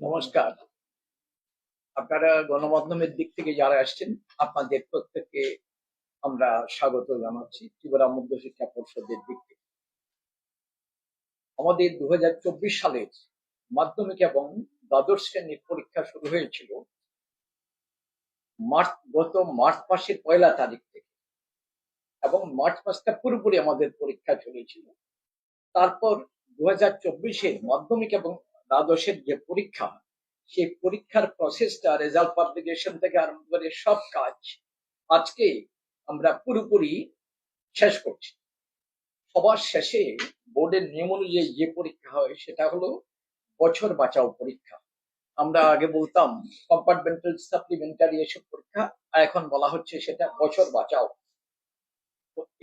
নমস্কার। আপনারা গণমাধ্যমের দিক থেকে যারা আসছেন আপনাদের প্রত্যেককে আমরা স্বাগত জানাচ্ছি ত্রিপুরা মধ্য শিক্ষা পরিষদের দিক থেকে। আমাদের দু হাজার চব্বিশ সালের মাধ্যমিক এবং দ্বাদশ শ্রেণির পরীক্ষা শুরু হয়েছিল মার্চ গত মার্চ মাসের পয়লা তারিখ থেকে। এবং মার্চ মাসটা পুরোপুরি আমাদের পরীক্ষা চলেছিল। তারপর দু হাজার চব্বিশের মাধ্যমিক এবং দ্বাদশের যে পরীক্ষা, সেই পরীক্ষার প্রসেসটা রেজাল্ট পাবলিকেশন থেকে আরম্ভ করে সব কাজ আজকে আমরা পুরোপুরি শেষ করছি। সবার শেষে বোর্ডের নিয়ম অনুযায়ী যে পরীক্ষা হয়, সেটা হলো বছর বাঁচাও পরীক্ষা। আমরা আগে বলতাম কম্পার্টমেন্টাল সাপ্লিমেন্টারি এসব পরীক্ষা এখন বলা হচ্ছে সেটা বছর বাঁচাও।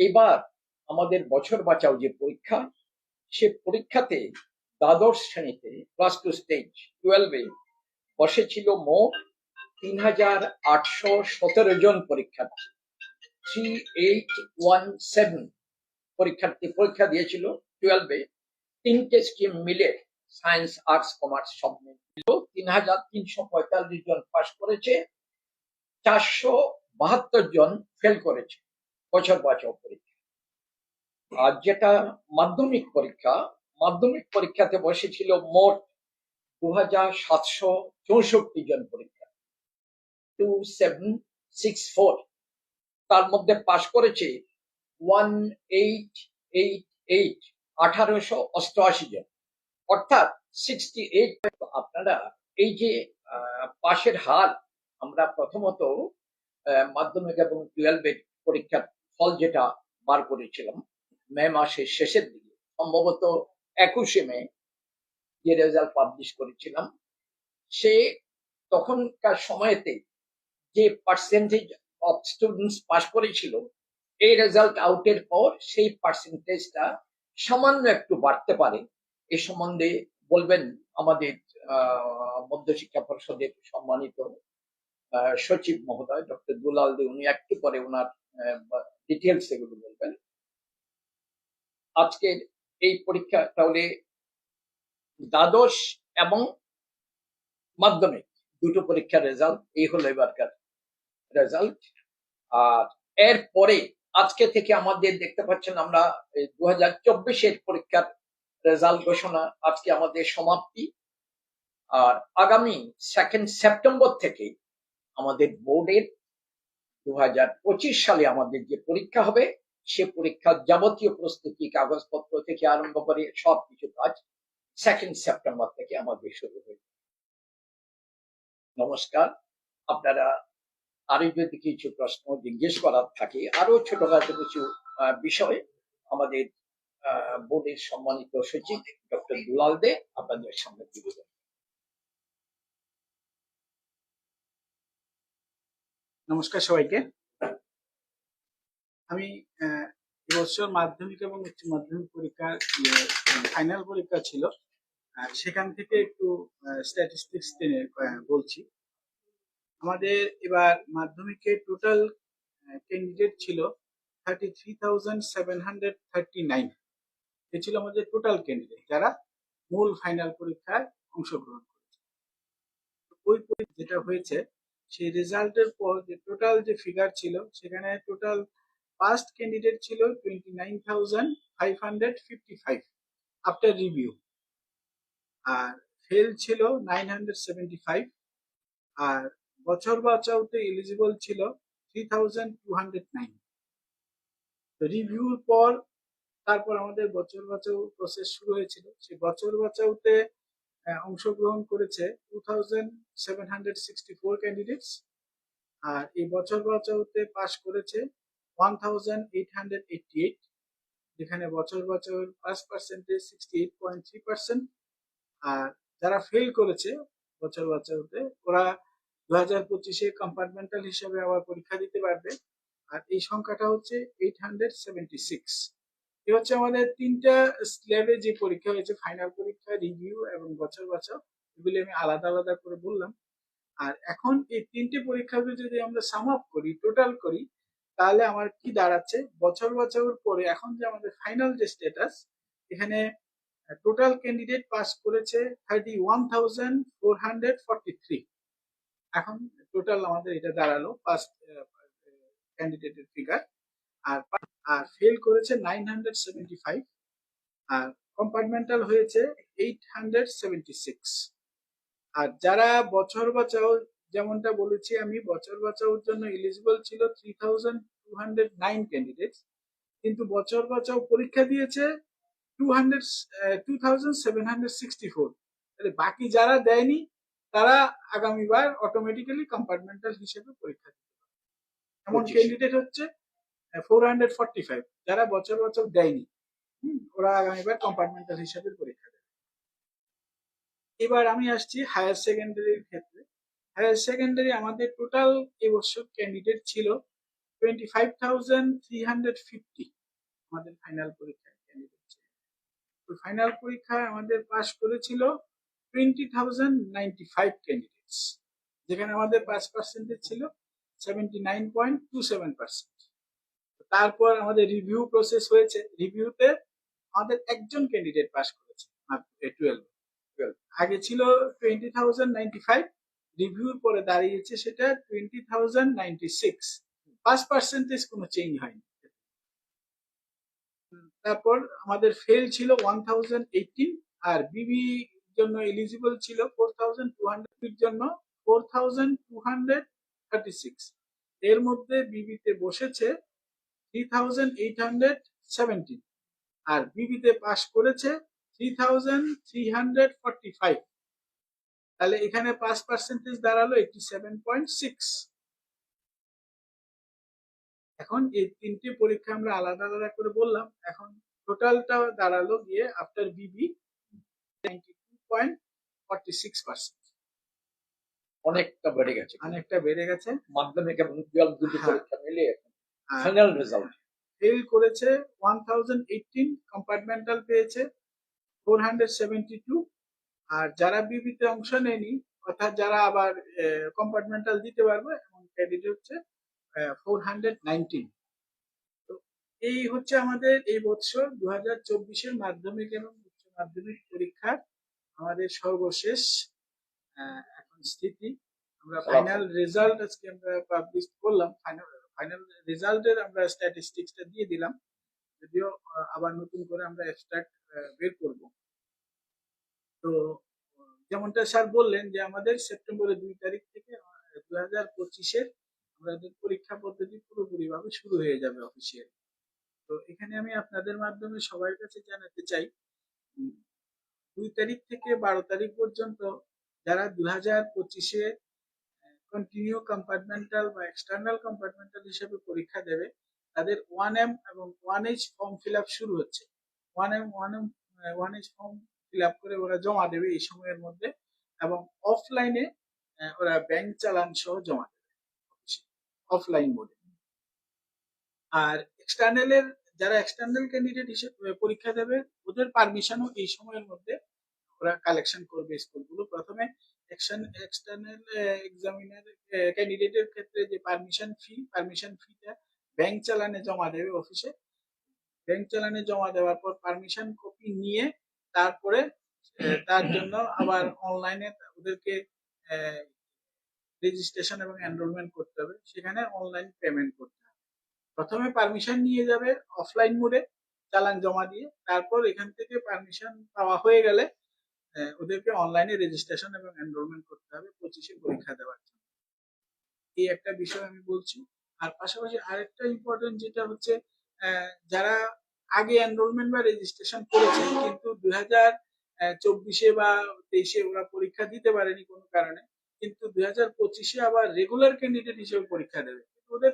এবার আমাদের বছর বাঁচাও যে পরীক্ষা, সে পরীক্ষাতে দ্বাদশ শ্রেণীতে ক্লাস টু স্টেজ টুয়েলভে বসেছিল মোট তিন হাজার আটশো সতেরো জন পরীক্ষার্থী। থ্রি এইট ওয়ান সেভেন পরীক্ষার্থী পরীক্ষা দিয়েছিল টুয়েলভে তিনটে স্ট্রিম মিলে সায়েন্স আর্টস কমার্স সব মিলিয়ে তিন হাজার তিনশো পঁয়তাল্লিশ জন পাস করেছে, চারশো বাহাত্তর জন ফেল করেছে। বছর বাঁচাও পরীক্ষা। আর যেটা মাধ্যমিক পরীক্ষা, মাধ্যমিক পরীক্ষাতে বসেছিল মোট দু হাজার সাতশো চৌষট্টি জন পরীক্ষা। টু সেভেন সিক্স ফোর তার মধ্যে পাশ করেছে ওয়ান এইট এইট এইট আঠারোশো অষ্টআশি জন। অর্থাৎ সিক্সটি এইট আপনারা এই যে পাশের হার, আমরা প্রথমত মাধ্যমিক এবং টুয়েলভের পরীক্ষার ফল যেটা বার করেছিলাম, মে মাসের শেষের দিকে, সম্ভবত একুশে মে যে রেজাল্ট পাবলিশ করেছিলাম, সে তখনকার সময়েতে যে পার্সেন্টেজ অফ স্টুডেন্টস পাস করেছিল, এই রেজাল্ট আউটের পর সেই পার্সেন্টেজটা সামান্য একটু বাড়তে পারে। এ সম্বন্ধে বলবেন আমাদের মধ্যশিক্ষা পরিষদের সম্মানিত সচিব মহোদয়, ডক্টর দুলাল দে, উনি একটু পরে ওনার ডিটেলস এগুলো বলবেন। আজকের এই পরীক্ষা তাহলে দ্বাদশ এবং মাধ্যমিক দুটো পরীক্ষার রেজাল্ট এই হলো এবারকার রেজাল্ট আর এর পরে আজকে থেকে আমাদের দেখতে পাচ্ছেন আমরা দু হাজার চব্বিশের পরীক্ষার রেজাল্ট ঘোষণা আজকে আমাদের সমাপ্তি। আর আগামী সেকেন্ড সেপ্টেম্বর থেকে আমাদের বোর্ডের দু হাজার পঁচিশ সালে আমাদের যে পরীক্ষা হবে, সে পরীক্ষার যাবতীয় প্রস্তুতি, কাগজপত্র থেকে আরম্ভ করে সব কিছু কাজ সেকেন্ড সেপ্টেম্বর থেকে আমাদের শুরু হয়ে। নমস্কার আপনারা আরও যদি কিছু প্রশ্ন জিজ্ঞেস করার থাকে, আরও ছোটখাটো কিছু বিষয় আমাদের বোর্ডের সম্মানিত সচিব ডক্টর দুলাল দে আপনাদের সামনে নমস্কার সবাইকে। আমি আহ, এবছর মাধ্যমিক এবং উচ্চ মাধ্যমিক পরীক্ষার ফাইনাল পরীক্ষা ছিল। সেখান থেকে একটু স্ট্যাটিস্টিক্স বলছি। আমাদের এবার মাধ্যমিকে টোটাল ক্যান্ডিডেট ছিল thirty three thousand seven hundred thirty nine এ ছিল আমাদের টোটাল ক্যান্ডিডেট যারা মূল ফাইনাল পরীক্ষায় অংশগ্রহণ করেছে। ওই যেটা হয়েছে সেই রেজাল্টের পর যে টোটাল যে ফিগার ছিল, সেখানে টোটাল ফার্স্ট ক্যান্ডিডেট ছিল twenty nine thousand five hundred fifty five after review আর ফেল ছিল নাইন হান্ড্রেড সেভেন্টি ফাইভ আর বছর বাঁচাওতে এলিজিবল ছিল three thousand two hundred nine তো রিভিউর পর তারপর আমাদের বছর বাঁচাও প্রসেস শুরু হয়েছিল। সেই বছর বাঁচাওতে অংশগ্রহণ করেছে two thousand seven hundred sixty four candidates আর এই বছর বাঁচাওতে পাশ করেছে one thousand eight hundred eighty eight যেখানে বছর বাঁচাওয়ের pass percentage sixty eight point three percent আর যারা ফেল করেছে বছর বাঁচাওতে ওরা দু হাজার পঁচিশে কম্পার্টমেন্টাল হিসাবে আবার পরীক্ষা দিতে পারবে। আর এই সংখ্যাটা হচ্ছে এইট হান্ড্রেড সেভেন্টি সিক্স এ হচ্ছে আমাদের তিনটা স্ল্যাবে যে পরীক্ষা হয়েছে ফাইনাল পরীক্ষা রিভিউ এবং বছর বাঁচাও এগুলি আমি আলাদা আলাদা করে বললাম। আর এখন এই তিনটে পরীক্ষাকে যদি আমরা সাম আপ করি টোটাল করি, তাহলে আমার কি দাঁড়াচ্ছে? বছর বছর পরে এখন যে আমাদের ফাইনাল যে স্ট্যাটাস এখানে টোটাল ক্যান্ডিডেট পাস করেছে thirty one thousand four hundred forty three এখন টোটাল আমাদের এটা দাঁড়াল পাস ক্যান্ডিডেটের ফিগার আর ফেল করেছে নাইন হান্ড্রেড সেভেন্টি ফাইভ আর কম্পার্টমেন্টাল হয়েছে এইট হান্ড্রেড সেভেন্টি সিক্স আর যারা বছর বাঁচাও যেমনটা বলেছি আমি বছর বাঁচাওর জন্য এলিজিবল ছিল three thousand two hundred nine candidate কিন্তু বছর বাঁচাও পরীক্ষা দিয়েছে two hundred two thousand seven hundred sixty four তাহলে বাকি যারা দেয়নি তারা আগামীবার অটোমেটিক্যালি কম্পার্টমেন্টাল হিসেবে পরীক্ষা দিতে এমন। ক্যান্ডিডেট হচ্ছে ফোর হান্ড্রেড ফর্টি ফাইভ যারা বছর বছর দেয়নি ওরা আগামীবার কম্পার্টমেন্টাল হিসেবে পরীক্ষা দেবে। এবার আমি আসছি হায়ার সেকেন্ডারির ক্ষেত্রে। হায়ার সেকেন্ডারি আমাদের টোটাল এবছর ক্যান্ডিডেট ছিল twenty five thousand three hundred fifty আমাদের ফাইনাল পরীক্ষায় ক্যান্ডিডেট ছিল। তো ফাইনাল পরীক্ষায় আমাদের পাস করেছিল twenty thousand ninety five candidates যেখানে আমাদের পাস পার্সেন্টেজ ছিল seventy nine point two seven percent তারপর আমাদের রিভিউ প্রসেস হয়েছে। রিভিউতে আমাদের একজন ক্যান্ডিডেট পাস করেছে টুয়েলভ আগে ছিল টোয়েন্টি থাউজেন্ড নাইনটি ফাইভ রিভিউর পরে দাঁড়িয়েছে সেটা টোয়েন্টি থাউজেন্ড নাইনটি সিক্স পাঁচ পার্সেন্টেজ কোনো চেঞ্জ হয়নি। তারপর আমাদের ফেল ছিল ওয়ান থাউজেন্ড এইটিন আর বিবি জন্য এলিজিবল ছিল ফোর থাউজেন্ড টু হান্ড্রেড জন্য four thousand two hundred thirty six এর মধ্যে বিবিতে বসেছে three thousand eight hundred seventeen আর বিবিতে পাশ করেছে three thousand three hundred forty five তাহলে এখানে পাস পার্সেন্টেজ দাঁড়াল এইটি সেভেন পয়েন্ট সিক্স এখন এই তিনটি পরীক্ষা আমরা আলাদা আলাদা করে বললাম। এখন টোটালটা দাঁড়াল গিয়ে আফটার বিবি ninety two point forty six percent অনেকটা বেড়ে গেছে। অনেকটা বেড়ে গেছে। মাধ্যমিক এবং দুটি হ্যাঁ। পরীক্ষা মিলিয়ে ফাইনাল রেজাল্ট ফেল করেছে ওয়ান থাউজেন্ড এইটিন কম্পার্টমেন্টাল পেয়েছে ফোর হান্ড্রেড সেভেন্টি টু আর যারা বিবিতে অংশ নেয়নি অর্থাৎ যারা আবার কম্পার্টমেন্টাল দিতে পারবে এমন ক্রেডিট হচ্ছে ফোর হান্ড্রেড নাইনটিন তো এই হচ্ছে আমাদের এই বছর দু হাজার চব্বিশের মাধ্যমিক এবং উচ্চ মাধ্যমিক পরীক্ষার আমাদের সর্বশেষ এখন স্থিতি। আমরা ফাইনাল রেজাল্ট আজকে আমরা পাবলিশ করলাম ফাইনাল ফাইনাল রেজাল্টের আমরা স্ট্যাটিস্টিক্সটা দিয়ে দিলাম। যদিও আবার নতুন করে আমরা এক্সট্রাক্ট বের করব। তো, যেমনটা স্যার বললেন যে আমাদের সেপ্টেম্বরের দুই তারিখ থেকে দু হাজার পঁচিশের আমাদের পরীক্ষা পদ্ধতি পুরোপুরিভাবে শুরু হয়ে যাবে অফিসিয়াল তো, এখানে আমি আপনাদের মাধ্যমে সবার কাছে জানাতে চাই দুই তারিখ থেকে বারো তারিখ পর্যন্ত যারা দু হাজার পঁচিশে কন্টিনিউ কম্পার্টমেন্টাল বা এক্সটার্নাল কম্পার্টমেন্টাল হিসেবে পরীক্ষা দেবে। তাদের ওয়ান এম এবং one H form fill up শুরু হচ্ছে। One M one M one H form fill up করে ওরা জমা দেবে এই সময়ের মধ্যে এবং অফলাইনে ওরা ব্যাংক চালান সহ জমা দেবে। অফলাইন মোডে আর এক্সটার্নালের যারা এক্সটার্নাল ক্যান্ডিডেট হিসেবে পরীক্ষা দেবে, ওদের পারমিশনও এই সময়ের মধ্যে ওরা কালেকশন করবে প্রথমে এক্সটার্নাল এক্সামিনার ক্যান্ডিডেটের ক্ষেত্রে যে পারমিশন ফি পারমিশন ফিটা ব্যাংক চালানে জমা দেবে অফিসে ব্যাংক চালানে জমা দেওয়ার পর পারমিশন কপি নিয়ে তারপরে তার জন্য আবার অনলাইনে ওদেরকে রেজিস্ট্রেশন এবং এনরোলমেন্ট করতে হবে। সেখানে অনলাইন পেমেন্ট করতে হবে। প্রথমে পারমিশন নিয়ে যাবে অফলাইন মোডে চালান জমা দিয়ে। তারপর এখান থেকে পারমিশন পাওয়া হয়ে গেলে ওদেরকে অনলাইনে রেজিস্ট্রেশন এবং এনরোলমেন্ট করতে হবে, পঁচিশে পরীক্ষা দেওয়ার জন্য। এই একটা বিষয় আমি বলছি। আর পাশাপাশি আরেকটা ইম্পর্টেন্ট যেটা হচ্ছে যারা আগে এনরোলমেন্ট বা রেজিস্ট্রেশন করেছে, কিন্তু দুই হাজার চব্বিশে বা তেইশে ওরা পরীক্ষা দিতে পারেনি কোনো কারণে, কিন্তু দুই হাজার পঁচিশে আবার রেগুলার ক্যান্ডিডেট হিসেবে পরীক্ষা দেবে। ওদের,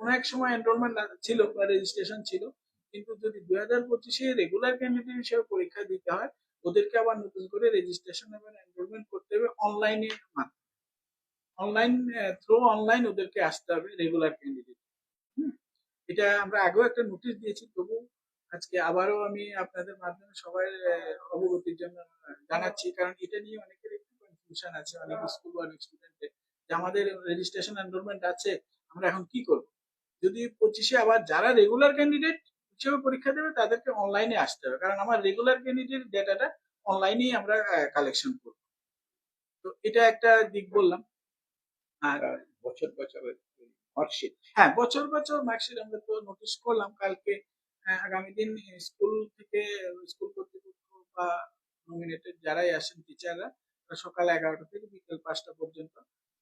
কোনো এক সময় এনরোলমেন্ট ছিল বা রেজিস্ট্রেশন ছিল, কিন্তু যদি দুই হাজার পঁচিশে রেগুলার ক্যান্ডিডেট হিসেবে পরীক্ষা দিতে হয় ওদেরকে আবার নতুন করে রেজিস্ট্রেশন এবং এনরোলমেন্ট করতে হবে অনলাইনে মাধ্যমে। অনলাইন থ্রু অনলাইন ওদেরকে আসতে হবে রেগুলার ক্যান্ডিডেট এটা আমরা আগেও একটা নোটিশ দিয়েছি, তবু আজকে আবারও আমি আপনাদের মাধ্যমে সবাই অবগতির জন্য জানাচ্ছি, কারণ এটা নিয়ে অনেকের একটু কনফিউশন আছে, অনেক স্কুল অনেক স্টুডেন্টের যে আমাদের রেজিস্ট্রেশন এনরোলমেন্ট আছে, আমরা এখন কি করব? যদি পঁচিশে আবার যারা রেগুলার ক্যান্ডিডেট হিসেবে পরীক্ষা দেবে তাদেরকে অনলাইনে আসতে হবে। কারণ আমার রেগুলার ক্যান্ডিডেট ডেটাটা অনলাইনেই আমরা কালেকশন করব। তো এটা একটা দিক বললাম। আর বছর বছর মার্কশিট হ্যাঁ বছর বছর মার্কশিট আমরা তো নোটিশ করলাম। কালকে আগামী দিন স্কুল থেকে স্কুল কর্তৃপক্ষ বা নমিনেটেড যারাই আসেন টিচাররা সকাল এগারোটা থেকে বিকেল পাঁচটা পর্যন্ত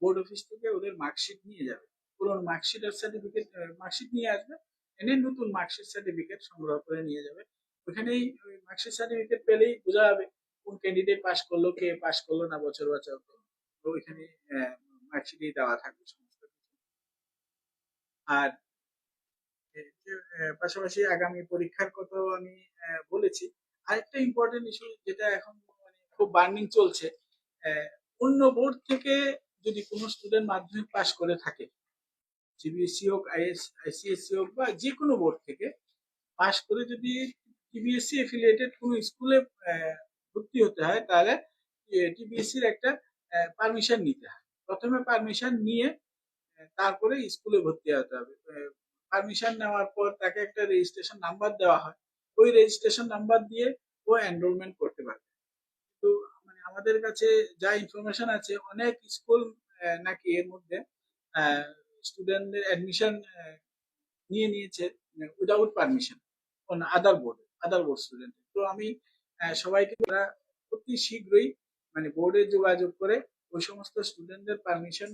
বোর্ড অফিস থেকে ওদের মার্কশিট নিয়ে যাবে। পুরোনো মার্কশিট আর সার্টিফিকেট মার্কশিট নিয়ে আসবে। এনে নতুন মার্কশিট সার্টিফিকেট সংগ্রহ করে নিয়ে যাবে। ওখানেই মার্কশিট সার্টিফিকেট পেলেই বোঝা যাবে কোন ক্যান্ডিডেট পাস করল, কে পাস করল না বছর বছর তো ওইখানে মার্কশিটই দেওয়া থাকবে সমস্ত আর পাশাপাশি আগামী পরীক্ষার কথাও আমি বলেছি। আরেকটা ইম্পর্টেন্ট ইস্যু যেটা এখন মানে খুব বার্নিং চলছে অন্য বোর্ড থেকে যদি কোনো স্টুডেন্ট মাধ্যমিক পাস করে থাকে সিবিএসসি হোক আইএস আইসিএসসি হোক বা যে কোনো বোর্ড থেকে পাশ করে যদি টিবিএসসি এফিলিয়েটেড কোনো স্কুলে ভর্তি হতে হয়, তাহলে টিবিএসসির একটা পারমিশন নিতে হয়। প্রথমে পারমিশন নিয়ে তারপরে স্কুলে ভর্তি হতে হবে। পারমিশন নেওয়ার পর তাকে একটা রেজিস্ট্রেশন নাম্বার দেওয়া হয়। ওই রেজিস্ট্রেশন নাম্বার দিয়ে ও এনরোলমেন্ট করতে পারবে। তো মানে আমাদের কাছে যা ইনফরমেশন আছে, অনেক স্কুল নাকি এর মধ্যে স্টুডেন্টদের অ্যাডমিশন নিয়ে নিয়েছে without permission on other board other board student তো আমি সবাইকে তারা অতি শীঘ্রই মানে বোর্ডে যোগাযোগ করে ওই সমস্ত স্টুডেন্টদের পারমিশন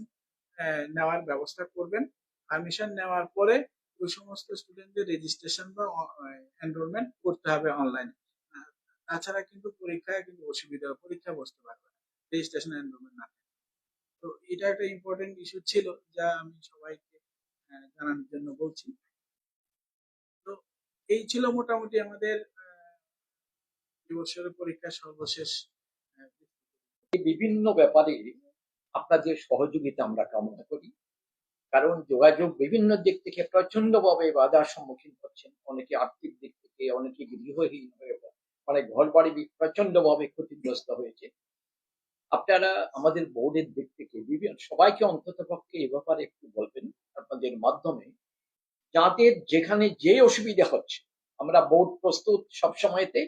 নেওয়ার ব্যবস্থা করবেন। পারমিশন নেওয়ার পরে ওই সমস্ত স্টুডেন্টদের রেজিস্ট্রেশন বা এনরোলমেন্ট করতে হবে অনলাইনে তাছাড়া কিন্তু পরীক্ষায় কিন্তু অসুবিধা পরীক্ষা বসতে পারবে রেজিস্ট্রেশন এনরোলমেন্ট না এটা একটা ইম্পর্টেন্ট ইস্যু ছিল যা আমি সবাইকে জানানোর জন্য বলছি। তো এই ছিল মোটামুটি আমাদের আহ, এই বছরের পরীক্ষার সর্বশেষ বিভিন্ন ব্যাপারে আপনাদের সহযোগিতা আমরা কামনা করি কারণ যোগাযোগ বিভিন্ন দিক থেকে প্রচণ্ড ভাবে বাধার সম্মুখীন হচ্ছেন। অনেকে আর্থিক দিক থেকে অনেকে গৃহহীন হয়ে মানে ঘর বাড়ি প্রচণ্ড ভাবে ক্ষতিগ্রস্ত হয়েছে। আপনারা আমাদের বোর্ডের দিক থেকে বিভিন্ন, সবাইকে অন্তত পক্ষে এ ব্যাপারে একটু বলবেন। আপনাদের মাধ্যমে যাদের যেখানে যে অসুবিধা হচ্ছে, আমরা বোর্ড প্রস্তুত সব সময়তে,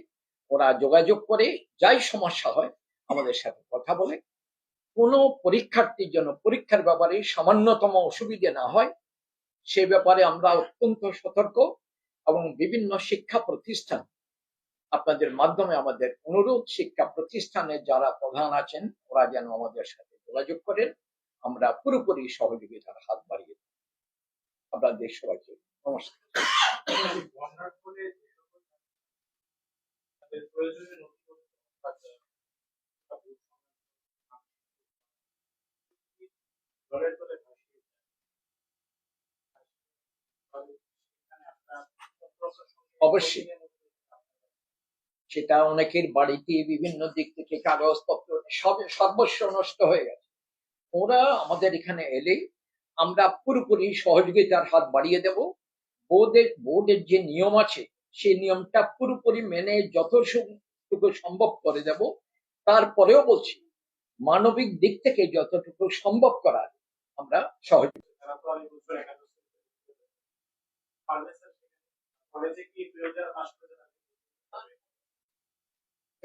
ওরা যোগাযোগ করে, যাই সমস্যা হয়, আমাদের সাথে কথা বলে। কোনো পরীক্ষার্থীর জন্য পরীক্ষার ব্যাপারে সামান্যতম অসুবিধা না হয়। সে ব্যাপারে আমরা অত্যন্ত সতর্ক এবং বিভিন্ন শিক্ষা প্রতিষ্ঠান আপনাদের মাধ্যমে আমাদের অনুরোধ, শিক্ষা প্রতিষ্ঠানে যারা প্রধান আছেন, ওরা যেন আমাদের সাথে যোগাযোগ করেন আমরা পুরোপুরি সহযোগিতার হাত বাড়িয়ে। আপনাদের সবাইকে নমস্কার অবশ্যই। সেটা অনেকের বাড়িতে বিভিন্ন দিক থেকে কাগজপত্র, সব সর্বস্ব নষ্ট হয়ে গেছে। ওরা আমাদের এখানে এলে আমরা পুরোপুরি সহযোগিতার হাত বাড়িয়ে দেব। বোর্ডের বোর্ডের যে নিয়ম আছে, সেই নিয়মটা পুরোপুরি মেনে যতটুকু সম্ভব করে দেব। তারপরেও বলছি, মানবিক দিক থেকে যতটুকু সম্ভব করার আমরা সহযোগিতা কলেজে কি দুই হাজার পাঁচ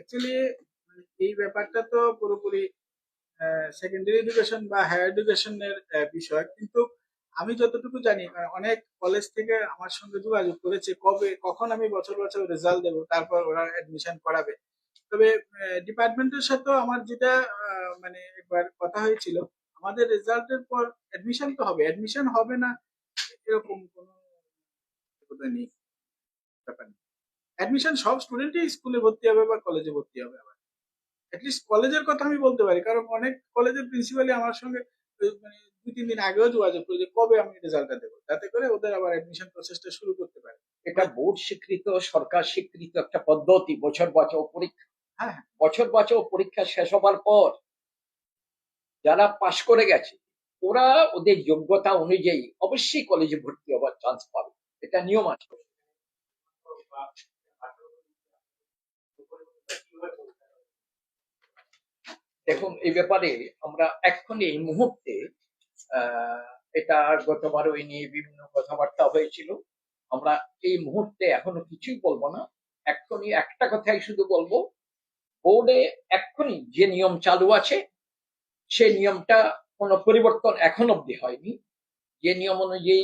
অ্যাকচুয়ালি এই ব্যাপারটা তো পুরোপুরি সেকেন্ডারি এডুকেশন বা হায়ার এডুকেশনের বিষয়। কিন্তু আমি যতটুকু জানি অনেক কলেজ থেকে আমার সঙ্গে যোগাযোগ করেছে কবে, কখন আমি বছর বছর রেজাল্ট দেবো, তারপর ওরা অ্যাডমিশন করাবে। তবে ডিপার্টমেন্টের সাথেও আমার যেটা মানে একবার কথা হয়েছিল, আমাদের রেজাল্টের পর অ্যাডমিশন তো হবে অ্যাডমিশন হবে না, এরকম কোনো নেই। অ্যাডমিশন সব স্টুডেন্টই স্কুলে ভর্তি হবে বা কলেজে ভর্তি হবে আবার। অ্যাটলিস্ট কলেজের কথা আমি বলতে পারি কারণ অনেক কলেজের প্রিন্সিপালি আমার সঙ্গে মানে দুই তিন দিন আগেও যোগাযোগ করে যে কবে আমি রেজাল্টটা দেবো? যাতে করে ওদের আবার অ্যাডমিশন প্রসেসটা শুরু করতে পারে। এটা বোর্ড স্বীকৃত সরকার স্বীকৃত একটা পদ্ধতি বছর বছর পরীক্ষা। হ্যাঁ হ্যাঁ। বছর বছর পরীক্ষা শেষ হবার পর যারা পাশ করে গেছে ওরা ওদের যোগ্যতা অনুযায়ী অবশ্যই কলেজে ভর্তি হবার চান্স পাবে। এটা নিয়ম আছে। দেখুন, এই ব্যাপারে আমরা এক্ষুনি এই মুহূর্তে এটা গতবার ওই নিয়ে বিভিন্ন কথাবার্তা হয়েছিল। আমরা এই মুহূর্তে এখনও কিছুই বলব না। এক্ষুনি একটা কথাই শুধু বলব। বোর্ডে এক্ষুনি যে নিয়ম চালু আছে, সেই নিয়মটা কোনো পরিবর্তন এখন অব্দি হয়নি। যে নিয়ম অনুযায়ী